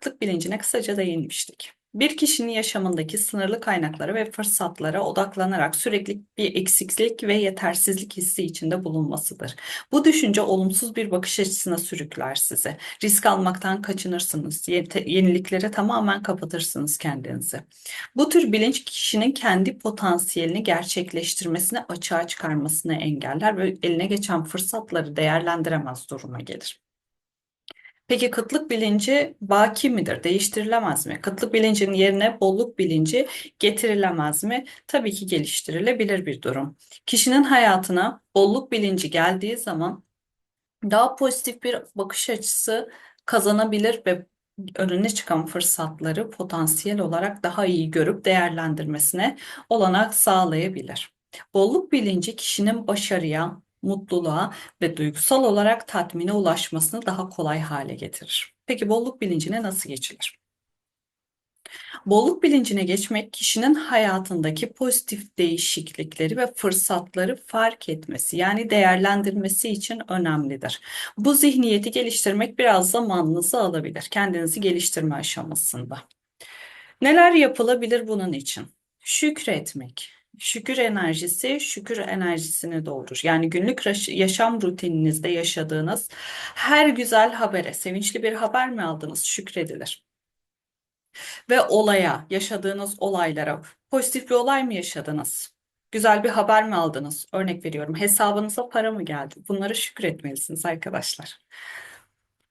kıtlık bilincine kısaca değinmiştik. Bir kişinin yaşamındaki sınırlı kaynaklara ve fırsatlara odaklanarak sürekli bir eksiklik ve yetersizlik hissi içinde bulunmasıdır. Bu düşünce olumsuz bir bakış açısına sürükler sizi. Risk almaktan kaçınırsınız, yeniliklere tamamen kapatırsınız kendinizi. Bu tür bilinç kişinin kendi potansiyelini gerçekleştirmesini açığa çıkarmasını engeller ve eline geçen fırsatları değerlendiremez duruma gelir. Peki kıtlık bilinci baki midir? Değiştirilemez mi? Kıtlık bilincinin yerine bolluk bilinci getirilemez mi? Tabii ki geliştirilebilir bir durum. Kişinin hayatına bolluk bilinci geldiği zaman daha pozitif bir bakış açısı kazanabilir ve önüne çıkan fırsatları potansiyel olarak daha iyi görüp değerlendirmesine olanak sağlayabilir. Bolluk bilinci kişinin başarıya, mutluluğa ve duygusal olarak tatmine ulaşmasını daha kolay hale getirir. Peki bolluk bilincine nasıl geçilir? Bolluk bilincine geçmek kişinin hayatındaki pozitif değişiklikleri ve fırsatları fark etmesi yani değerlendirmesi için önemlidir. Bu zihniyeti geliştirmek biraz zamanınızı alabilir kendinizi geliştirme aşamasında. Neler yapılabilir bunun için? Şükretmek. Şükür enerjisi şükür enerjisini doğurur. Yani günlük yaşam rutininizde yaşadığınız her güzel habere, sevinçli bir haber mi aldınız? Şükredilir. Ve olaya, yaşadığınız olaylara, pozitif bir olay mı yaşadınız? Güzel bir haber mi aldınız? Örnek veriyorum, hesabınıza para mı geldi? Bunlara şükretmelisiniz arkadaşlar.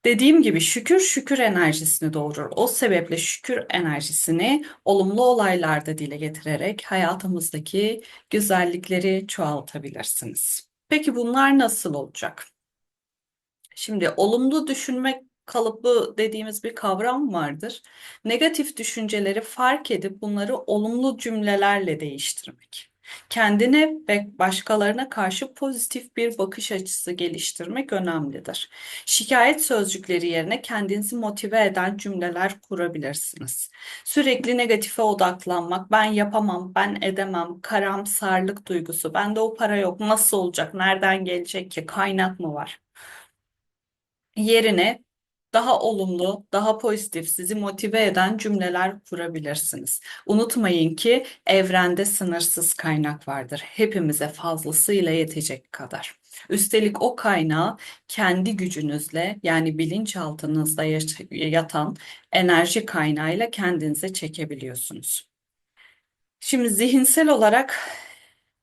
Dediğim gibi şükür şükür enerjisini doğurur. O sebeple şükür enerjisini olumlu olaylarda dile getirerek hayatımızdaki güzellikleri çoğaltabilirsiniz. Peki bunlar nasıl olacak? Şimdi olumlu düşünmek kalıbı dediğimiz bir kavram vardır. Negatif düşünceleri fark edip bunları olumlu cümlelerle değiştirmek. Kendine ve başkalarına karşı pozitif bir bakış açısı geliştirmek önemlidir. Şikayet sözcükleri yerine kendinizi motive eden cümleler kurabilirsiniz. Sürekli negatife odaklanmak, ben yapamam, ben edemem, karamsarlık duygusu, bende o para yok, nasıl olacak, nereden gelecek ki, kaynak mı var? Yerine daha olumlu, daha pozitif, sizi motive eden cümleler kurabilirsiniz. Unutmayın ki evrende sınırsız kaynak vardır. Hepimize fazlasıyla yetecek kadar. Üstelik o kaynağı kendi gücünüzle yani bilinçaltınızda yatan enerji kaynağıyla kendinize çekebiliyorsunuz. Şimdi zihinsel olarak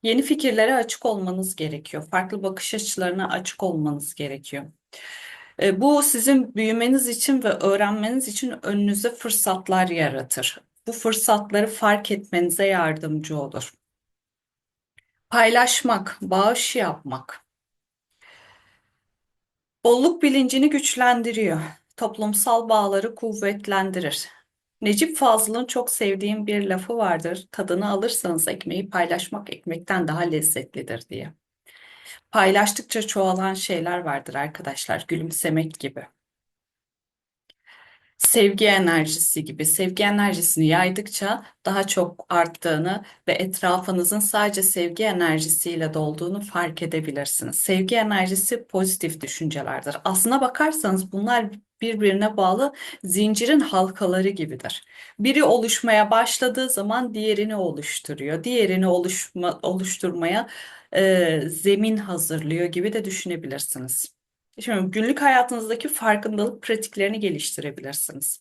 yeni fikirlere açık olmanız gerekiyor. Farklı bakış açılarına açık olmanız gerekiyor. E, Bu sizin büyümeniz için ve öğrenmeniz için önünüze fırsatlar yaratır. Bu fırsatları fark etmenize yardımcı olur. Paylaşmak, bağış yapmak. Bolluk bilincini güçlendiriyor. Toplumsal bağları kuvvetlendirir. Necip Fazıl'ın çok sevdiğim bir lafı vardır. Tadını alırsanız ekmeği paylaşmak ekmekten daha lezzetlidir diye. Paylaştıkça çoğalan şeyler vardır arkadaşlar. Gülümsemek gibi. Sevgi enerjisi gibi. Sevgi enerjisini yaydıkça daha çok arttığını ve etrafınızın sadece sevgi enerjisiyle dolduğunu fark edebilirsiniz. Sevgi enerjisi pozitif düşüncelerdir. Aslına bakarsanız bunlar birbirine bağlı zincirin halkaları gibidir. Biri oluşmaya başladığı zaman diğerini oluşturuyor. Diğerini oluşma, oluşturmaya e, zemin hazırlıyor gibi de düşünebilirsiniz. Şimdi günlük hayatınızdaki farkındalık pratiklerini geliştirebilirsiniz.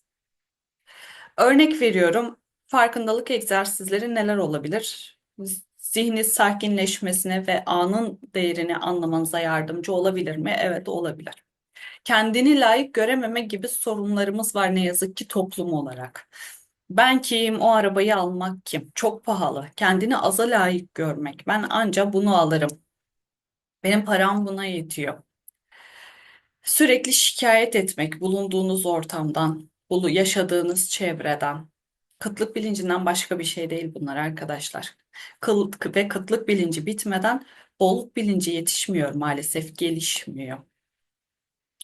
Örnek veriyorum, farkındalık egzersizleri neler olabilir? Zihni sakinleşmesine ve anın değerini anlamanıza yardımcı olabilir mi? Evet, olabilir. Kendini layık görememe gibi sorunlarımız var ne yazık ki toplum olarak. Ben kim? O arabayı almak kim? Çok pahalı. Kendini aza layık görmek. Ben anca bunu alırım. Benim param buna yetiyor. Sürekli şikayet etmek bulunduğunuz ortamdan, bulu yaşadığınız çevreden. Kıtlık bilincinden başka bir şey değil bunlar arkadaşlar. Kıl ve kıtlık bilinci bitmeden bolluk bilinci yetişmiyor maalesef, gelişmiyor.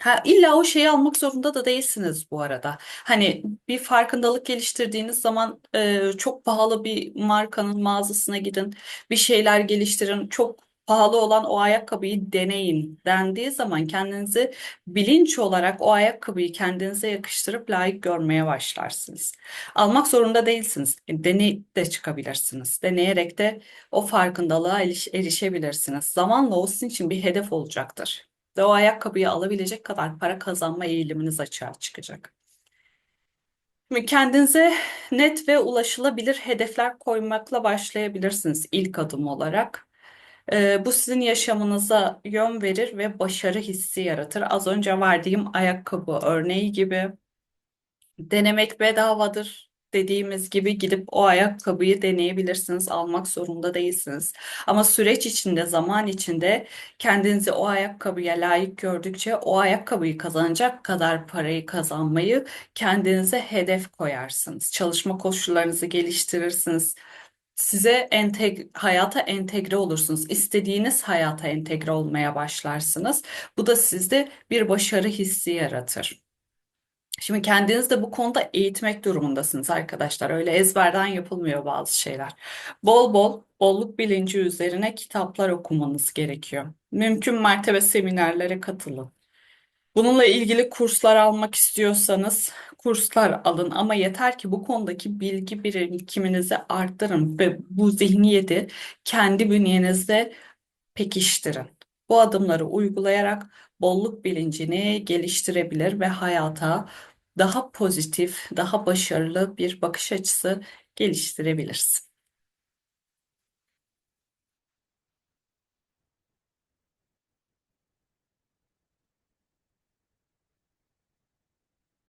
Ha, illa o şeyi almak zorunda da değilsiniz bu arada. Hani bir farkındalık geliştirdiğiniz zaman e, çok pahalı bir markanın mağazasına gidin, bir şeyler geliştirin. Çok pahalı olan o ayakkabıyı deneyin dendiği zaman kendinizi bilinç olarak o ayakkabıyı kendinize yakıştırıp layık görmeye başlarsınız. Almak zorunda değilsiniz. E, Deneyip de çıkabilirsiniz. Deneyerek de o farkındalığa eriş- erişebilirsiniz. Zamanla o sizin için bir hedef olacaktır. Ve o ayakkabıyı alabilecek kadar para kazanma eğiliminiz açığa çıkacak. Şimdi kendinize net ve ulaşılabilir hedefler koymakla başlayabilirsiniz ilk adım olarak. Ee, bu sizin yaşamınıza yön verir ve başarı hissi yaratır. Az önce verdiğim ayakkabı örneği gibi denemek bedavadır dediğimiz gibi gidip o ayakkabıyı deneyebilirsiniz, almak zorunda değilsiniz. Ama süreç içinde, zaman içinde kendinizi o ayakkabıya layık gördükçe o ayakkabıyı kazanacak kadar parayı kazanmayı kendinize hedef koyarsınız. Çalışma koşullarınızı geliştirirsiniz. Size enteg hayata entegre olursunuz. İstediğiniz hayata entegre olmaya başlarsınız. Bu da sizde bir başarı hissi yaratır. Şimdi kendinizi de bu konuda eğitmek durumundasınız arkadaşlar. Öyle ezberden yapılmıyor bazı şeyler. Bol bol bolluk bilinci üzerine kitaplar okumanız gerekiyor. Mümkün mertebe seminerlere katılın. Bununla ilgili kurslar almak istiyorsanız kurslar alın ama yeter ki bu konudaki bilgi birikiminizi arttırın ve bu zihniyeti kendi bünyenizde pekiştirin. Bu adımları uygulayarak bolluk bilincini geliştirebilir ve hayata daha pozitif, daha başarılı bir bakış açısı geliştirebilirsin.